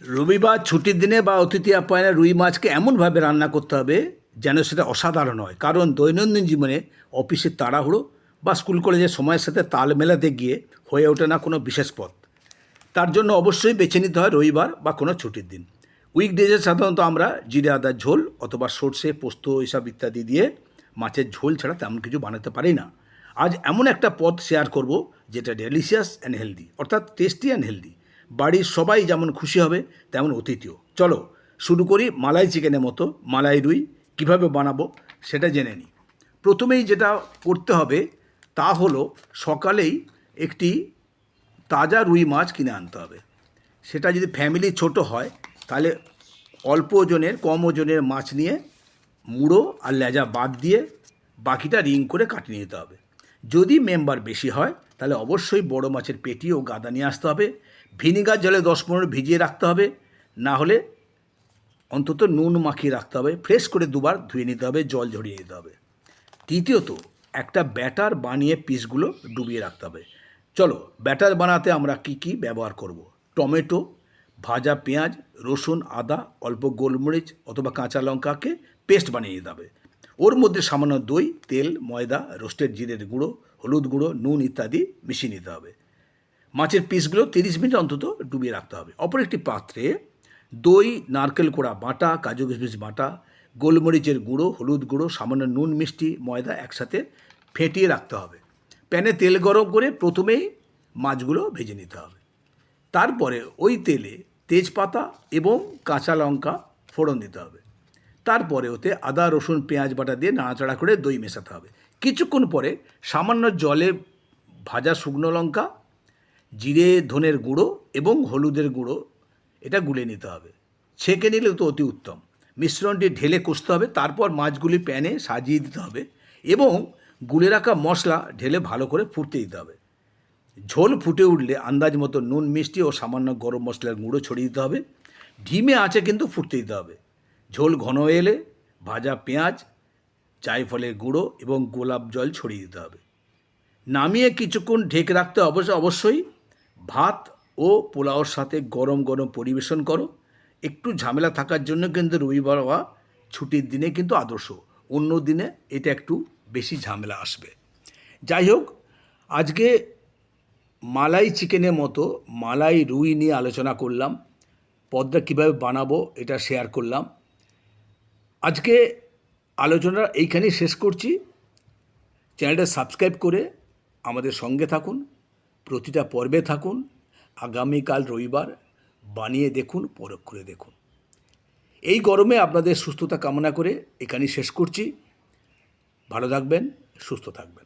রবিবার ছুটির দিনে বা অতিথি আপ্যায়নে রুই মাছকে এমনভাবে রান্না করতে হবে যেন সেটা অসাধারণ হয়। কারণ দৈনন্দিন জীবনে অফিসের তাড়াহুড়ো বা স্কুল কলেজের সময়ের সাথে তাল মেলাতে গিয়ে হয়ে ওঠে না কোনো বিশেষ পথ। তার জন্য অবশ্যই বেছে নিতে হয় রবিবার বা কোনো ছুটির দিন। উইকডেজে সাধারণত আমরা জিরে আদার ঝোল অথবা সর্ষে, পোস্ত, এসব ইত্যাদি দিয়ে মাছের ঝোল ছাড়া তেমন কিছু বানাতে পারি না। আজ এমন একটা পথ শেয়ার করব যেটা ডেলিশিয়াস অ্যান্ড হেলদি অর্থাৎ টেস্টি অ্যান্ড হেলদি বাড়ির সবাই যেমন খুশি হবে, তেমন অতিথিও। চলো, শুরু করি মালাই চিকেনের মতো, মালাই রুই, কীভাবে বানাবো সেটা জেনে নিই। প্রথমেই যেটা করতে হবে, তা হলো সকালেই একটি তাজা রুই মাছ কিনে আনতে হবে। সেটা যদি ফ্যামিলি ছোট হয়, তাহলে অল্প ওজনের, কম ওজনের মাছ নিয়ে মুড়ো আর লেজা বাদ দিয়ে বাকিটা রিং করে কাটিয়ে নিতে হবে। যদি মেম্বার বেশি হয়, তাহলে অবশ্যই বড় মাছের পেটি ও গাদা নিয়ে আসতে হবে। ভিনিগার জলে দশ পনেরো ভিজিয়ে রাখতে হবে, না হলে অন্তত নুন মাখিয়ে রাখতে হবে, ফ্রেশ করে দুবার ধুয়ে নিতে হবে, জল ঝরিয়ে নিতে হবে। তৃতীয়ত, একটা ব্যাটার বানিয়ে পিসগুলো ডুবিয়ে রাখতে হবে। চলো, ব্যাটার বানাতে আমরা কি কি ব্যবহার করব। টমেটো, ভাজা পেঁয়াজ, রসুন, আদা, অল্প গোলমরিচ অথবা কাঁচা লঙ্কাকে পেস্ট বানিয়ে নিতে হবে। ওর মধ্যে সামান্য দই, তেল, ময়দা, রোস্টেড জিরের গুঁড়ো, হলুদ গুঁড়ো, নুন ইত্যাদি মিশিয়ে নিতে হবে। মাছের পিসগুলো তিরিশ মিনিট অন্তত ডুবিয়ে রাখতে হবে। অপর একটি পাত্রে দই, নারকেল কোড়া বাটা, কাজু কিশমিশ বাটা, গোলমরিচের গুঁড়ো, হলুদ গুঁড়ো, সামান্য নুন, মিষ্টি, ময়দা একসাথে ফেটিয়ে রাখতে হবে। প্যানে তেল গরম করে প্রথমেই মাছগুলো ভেজে নিতে হবে। তারপরে ওই তেলে তেজপাতা এবং কাঁচা লঙ্কা ফোড়ন দিতে হবে। তারপরে ওতে আদা, রসুন, পেঁয়াজ বাটা দিয়ে নাড়াচাড়া করে দই মেশাতে হবে। কিছুক্ষণ পরে সামান্য জলে ভাজা শুকনো লঙ্কা জিরে, ধনের গুঁড়ো এবং হলুদের গুঁড়ো, এটা গুলে নিতে হবে। ছেঁকে নিলে তো অতি উত্তম। মিশ্রণটি ঢেলে কষতে হবে, তারপর মাছগুলি প্যানে সাজিয়ে দিতে হবে এবং গুলে রাখা মশলা ঢেলে ভালো করে ফুটতে দিতে হবে। ঝোল ফুটে উঠলে আন্দাজ মতো নুন, মিষ্টি ও সামান্য গরম মশলার গুঁড়ো ছড়িয়ে দিতে হবে। ঢিমে আঁচে কিন্তু ফুটতে দিতে হবে। ঝোল ঘন এলে ভাজা পেঁয়াজ, জায়ফলের গুঁড়ো এবং গোলাপ জল ছড়িয়ে দিতে হবে। নামিয়ে কিছুক্ষণ ঢেকে রাখতে অবশ্য অবশ্যই ভাত ও পোলাওর সাথে গরম গরম পরিবেশন করো। একটু ঝামেলা থাকার জন্য কিন্তু রবিবার বা ছুটির দিনে কিন্তু আদর্শ। অন্য দিনে এটা একটু বেশি ঝামেলা আসবে। যাই হোক, আজকে মালাই চিকেনের মতো মালাই রুই নিয়ে আলোচনা করলাম। পদটা কীভাবে বানাবো এটা শেয়ার করলাম। আজকে আলোচনা এইখানেই শেষ করছি। চ্যানেলটা সাবস্ক্রাইব করে আমাদের সঙ্গে থাকুন। প্রতিটা পর্বে থাকুন, আগামীকাল রবিবার বানিয়ে দেখুন, পরখ করে দেখুন। এই গরমে আপনাদের সুস্থতা কামনা করে এখানেই শেষ করছি। ভালো থাকবেন, সুস্থ থাকবেন।